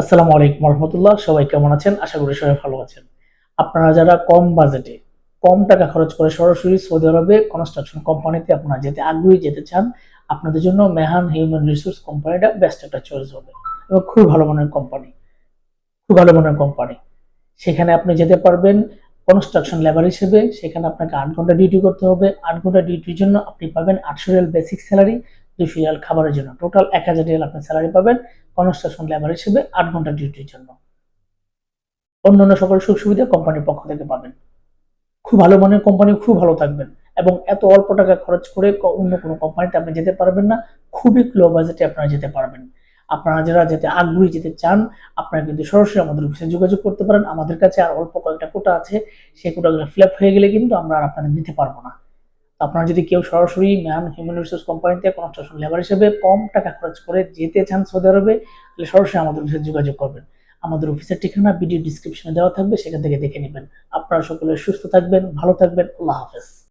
আসসালামু আলাইকুম রহমতুল্লাহ। সবাই কেমন আছেন? আশা করি সবাই ভালো আছেন। আপনারা যারা কম বাজেটে কম টাকা খরচ করে সরাসরি সৌদি আরবে কনস্ট্রাকশন কোম্পানিতে আপনারা যেতে আগ্রহী যেতে চান, আপনাদের জন্য মেহান হিউম্যান রিসোর্স কোম্পানিটা বেস্ট একটা চয়েস হবে এবং খুব ভালো মানের কোম্পানি খুব ভালো মানের কোম্পানি সেখানে আপনি যেতে পারবেন কনস্ট্রাকশন লেবার হিসেবে, সেখানে আপনাকে আট ঘণ্টা ডিউটি করতে হবে। আট ঘণ্টা ডিউটির জন্য আপনি পাবেন আটশো রিয়াল বেসিক স্যালারি দুশো রিয়াল খাবারের জন্য। টোটাল এক হাজার রিয়াল আপনি স্যালারি পাবেন কনস্ট্রাকশন লেবার হিসেবে আট ঘণ্টা ডিউটির জন্য। অন্যান্য সকল সুখ সুবিধা কোম্পানির পক্ষ থেকে পাবেন। খুব ভালো মানের কোম্পানি খুব ভালো থাকবেন এবং এত অল্প টাকা খরচ করে অন্য কোনো কোম্পানিতে আপনি যেতে পারবেন না, খুবই লো বাজেটে আপনারা যেতে পারবেন। আপনারা যারা যেতে আগ্রহী যেতে চান, আপনারা কিন্তু সরাসরি আমাদের অফিসে যোগাযোগ করতে পারেন। আমাদের কাছে আর অল্প কয়েকটা কোটা আছে, সেই কোটাগুলো ফিল আপ হয়ে গেলে কিন্তু আমরা আর আপনাদের দিতে পারব না। আপনারা যদি কেউ সরাসরি ম্যান হিউম্যান রিসোর্স কোম্পানিতে কনস্ট্রাকশন লেবার হিসেবে কম টাকা খরচ করে যেতে চান সৌদি আরবে, তাহলে সরাসরি আমাদের অফিসে যোগাযোগ করবেন। আমাদের অফিসের ঠিকানা ভিডিও ডিসক্রিপশনে দেওয়া থাকবে, সেখান থেকে দেখে নেবেন। আপনারা সকলে সুস্থ থাকবেন, ভালো থাকবেন, আল্লাহ হাফেজ।